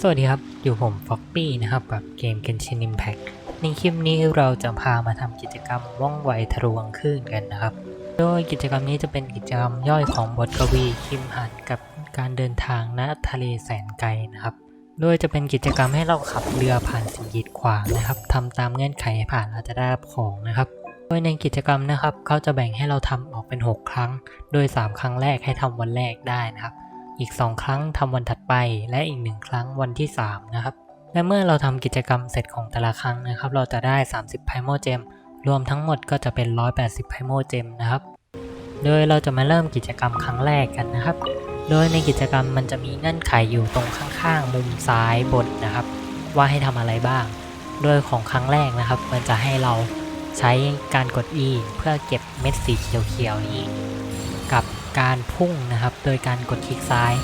สวัสดีครับ อยู่ผมฟ็อกปี้นะครับ กับเกม Genshin Impact ในคลิปนี้เราจะพามาทำกิจกรรมว่องไวทะลวงคลื่นกันนะครับ โดยกิจกรรมนี้จะเป็นกิจกรรมย่อยของบทกวีคิมหันกับการเดินทางณทะเลแสนไกลนะครับ โดยจะเป็นกิจกรรมให้เราขับเรือผ่านสิ่งกีดขวางนะครับทำตามเงื่อนไขให้ผ่านเราจะได้รับของนะครับโดยในกิจกรรมนะครับเขาจะแบ่งให้เราทำออกเป็น 6 ครั้ง โดย 3 ครั้งแรกให้ทำวันแรกได้นะครับ อีก 2 ครั้งทำวันถัดไป และอีก 1 ครั้งวันที่ 3 นะครับ และเมื่อเราทำกิจกรรมเสร็จของแต่ละครั้งนะครับ เราจะได้ 30 ไพโมเจม รวมทั้งหมดก็จะเป็น 180 ไพโมเจมนะครับ โดยเราจะมาเริ่มกิจกรรมครั้งแรกกันนะครับ โดยในกิจกรรมมันจะมีเงื่อนไขอยู่ตรงข้างๆ มุมซ้ายบนนะครับ ว่าให้ทำอะไรบ้าง โดยของครั้งแรกนะครับ มันจะให้เราใช้การกด E เพื่อเก็บเม็ดสีเขียวๆนี้กับ การพุ่งนะครับ โดยการกดคลิกซ้าย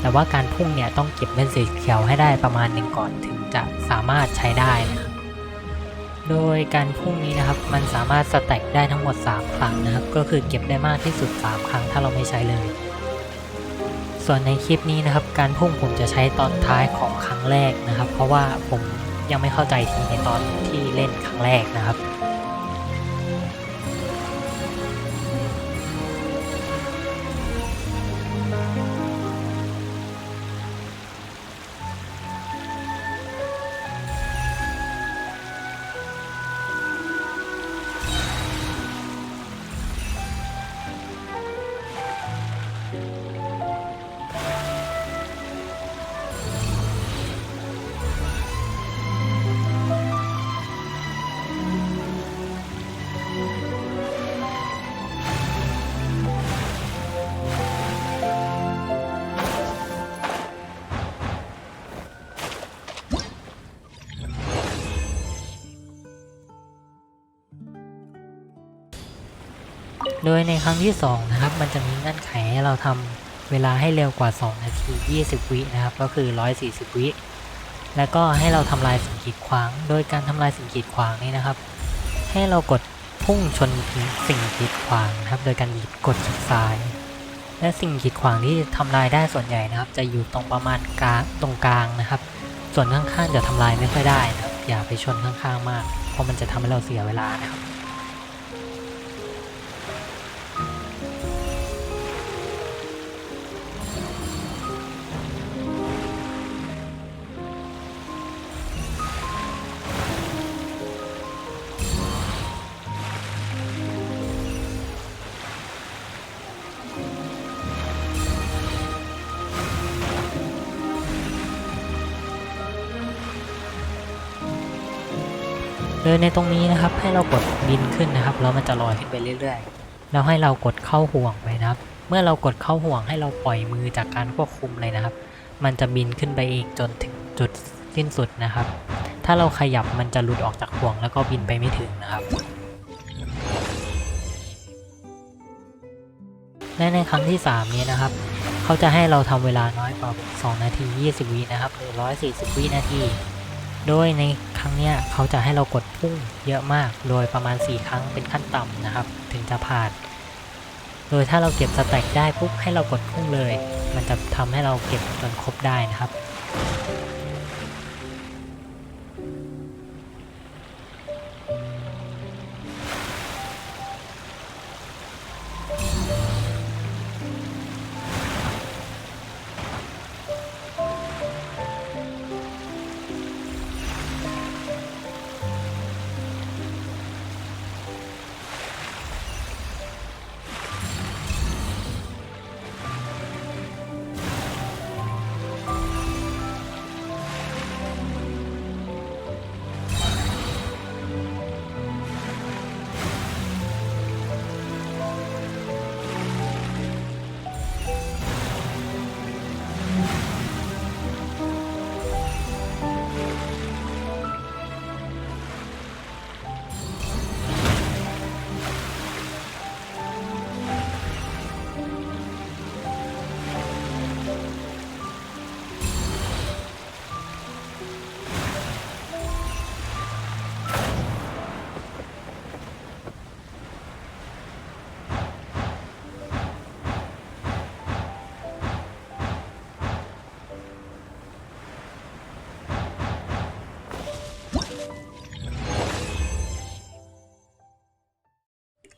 แต่ว่าการพุ่งเนี่ยต้องเก็บเม็ดสีเขียวให้ได้ประมาณหนึ่งก่อนถึงจะสามารถใช้ได้นะครับ โดยการพุ่งนี้นะครับมันสามารถสแต็กได้ทั้งหมด 3 ครั้งนะครับ ก็คือเก็บได้มากที่สุด 3 ครั้งถ้าเราไม่ใช้เลย ส่วนในคลิปนี้นะครับ การพุ่งผมจะใช้ตอนท้ายของครั้งแรกนะครับ เพราะว่าผมยังไม่เข้าใจทีในตอนที่เล่นครั้งแรกนะครับ โดยในครั้งที่2นะครับมันจะมีเงื่อนไขให้เราทำเวลาให้เร็วกว่า 2 นาที 20 วินะครับก็คือ 140 วิแล้วก็ให้เราทำลายสิ่งกีดขวาง โดยการทำลายสิ่งกีดขวางนี้นะครับ ให้เรากดพุ่งชนสิ่งกีดขวางนะครับ โดยการกดคลิกซ้าย และสิ่งกีดขวางที่ทำลายได้ส่วนใหญ่นะครับ จะอยู่ตรงประมาณกลางตรงกลางนะครับ ส่วนข้างๆจะทำลายไม่ค่อยได้นะครับอย่าไปชนข้างๆมาก เพราะมันจะทำให้เราเสียเวลานะครับ โดยในตรงนี้นะครับให้เรากดบินขึ้นนะครับแล้วมันจะลอยขึ้นไปเรื่อยๆ แล้วให้เรากดเข้าห่วงไปนะครับ เมื่อเรากดเข้าห่วงให้เราปล่อยมือจากการควบคุมเลยนะครับ มันจะบินขึ้นไปเองจนถึงจุดสิ้นสุดนะครับ ถ้าเราขยับมันจะหลุดออกจากห่วงแล้วก็บินไปไม่ถึงนะครับและในครั้งที่ 3 นี้นะครับ เขาจะให้เราทำเวลาน้อยกว่า 2 นาที 20 วินะครับหรือ 140 วินาที โดยใน รั้งเนี้ยเขาจะให้เรากดพุ่งเยอะมาก โดยประมาณ 4 ครั้งเป็นขั้นต่ำนะครับ ถึงจะผ่าน โดยถ้าเราเก็บสแต็กได้ปุ๊บให้เรากดพุ่งเลย มันจะทำให้เราเก็บจนครบได้นะครับ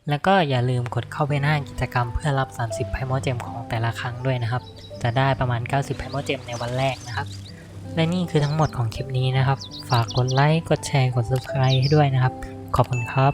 แล้วก็อย่าลืมกดเข้าไปหน้ากิจกรรมเพื่อรับ 30ไพโมเจมของแต่ละครั้งด้วยนะครับ จะได้ประมาณ 90ไพโมเจมในวันแรกนะครับ และนี่คือทั้งหมดของคลิปนี้นะครับ ฝากกดไลค์ กดแชร์ กด subscribe ให้ด้วยนะครับ ขอบคุณครับ